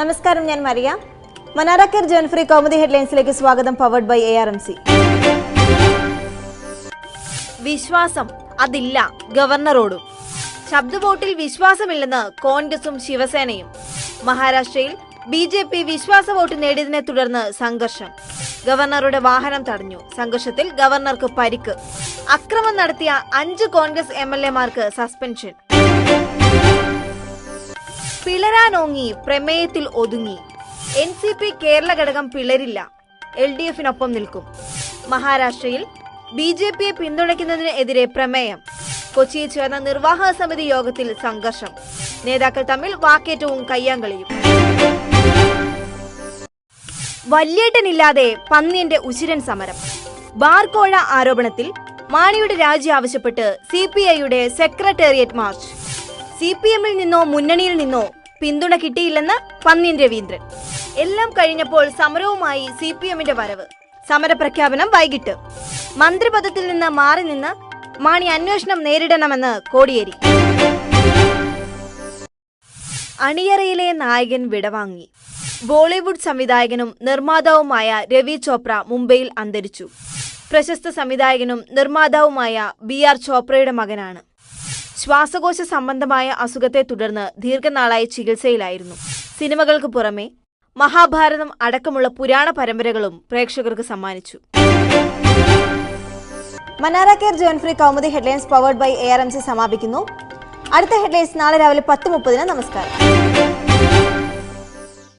നമസ്കാരം ഞാൻ Maria. മനാറക്കർ ജോൺഫ്രീ comedy ഹെഡ്ലൈൻസിലേക്ക് സ്വാഗതം powered by A R M C വിശ്വാസം അതില്ല ഗവർണറോടും. ശബ്ദ വോട്ടിൽ വിശ്വാസമില്ലെന്ന് കോൺഗ്രസും ശിവസേനയും. മഹാരാഷ്ട്രയിൽ ബി ജെ പി വിശ്വാസ വോട്ട് നേടിയതിനെ തുടർന്ന് സംഘർഷം. ഗവർണറുടെ വാഹനം തടഞ്ഞു. സംഘർഷത്തിൽ ഗവർണർക്ക് പരിക്ക്. അക്രമം നടത്തിയ അഞ്ച് കോൺഗ്രസ് എം എൽ എമാർക്ക് സസ്പെൻഷൻ. പിളരാനോങ്ങി പ്രമേയത്തിൽ ഒതുങ്ങി. എൻ സി പി കേരള ഘടകം പിളരില്ല. എൽ ഡി എഫിനൊപ്പം നിൽക്കും. മഹാരാഷ്ട്രയിൽ ബി ജെ പിയെ പിന്തുണയ്ക്കുന്നതിനെതിരെ പ്രമേയം. കൊച്ചിയിൽ ചേർന്ന നിർവാഹക സമിതി യോഗത്തിൽ സംഘർഷം. നേതാക്കൾ തമ്മിൽ വാക്കേറ്റവും കയ്യാങ്കളിയും. വല്യേട്ടനില്ലാതെ പന്നിയന്റെ ഉശിരൻ സമരം. ബാർകോഴ ആരോപണത്തിൽ മാണിയുടെ രാജി ആവശ്യപ്പെട്ട് സി പി ഐയുടെ സെക്രട്ടേറിയറ്റ് മാർച്ച്. സി പി എമ്മിൽ നിന്നോ മുന്നണിയിൽ നിന്നോ പിന്തുണ കിട്ടിയില്ലെന്ന് പന്ന്യൻ രവീന്ദ്രൻ. എല്ലാം കഴിഞ്ഞപ്പോൾ സമരവുമായി സി പി എമ്മിന്റെ വരവ്. സമരപ്രഖ്യാപനം വൈകിട്ട്. മന്ത്രിപദത്തിൽ നിന്ന് മാറി നിന്ന് മാണി അന്വേഷണം നേരിടണമെന്ന് കോടിയേരി. അണിയറയിലെ നായകൻ വിടവാങ്ങി. ബോളിവുഡ് സംവിധായകനും നിർമ്മാതാവുമായ രവി ചോപ്ര മുംബൈയിൽ അന്തരിച്ചു. പ്രശസ്ത സംവിധായകനും നിർമ്മാതാവുമായ ബി ആർ ചോപ്രയുടെ മകനാണ്. ശ്വാസകോശ സംബന്ധമായ അസുഖത്തെ തുടർന്ന് ദീർഘനാളായി ചികിത്സയിലായിരുന്നു. സിനിമകൾക്ക് പുറമെ മഹാഭാരതം അടക്കമുള്ള പുരാണ പരമ്പരകളും പ്രേക്ഷകർക്ക് സമ്മാനിച്ചു. മനാറക്കർ ജോൺഫ്രീ Kaumudi headlines powered by A R M C സമാപിക്കുന്നു. അടുത്ത ഹെഡ്ലൈൻസ് നാളെ രാവിലെ പത്ത് മുപ്പതിന് നമസ്കാരം.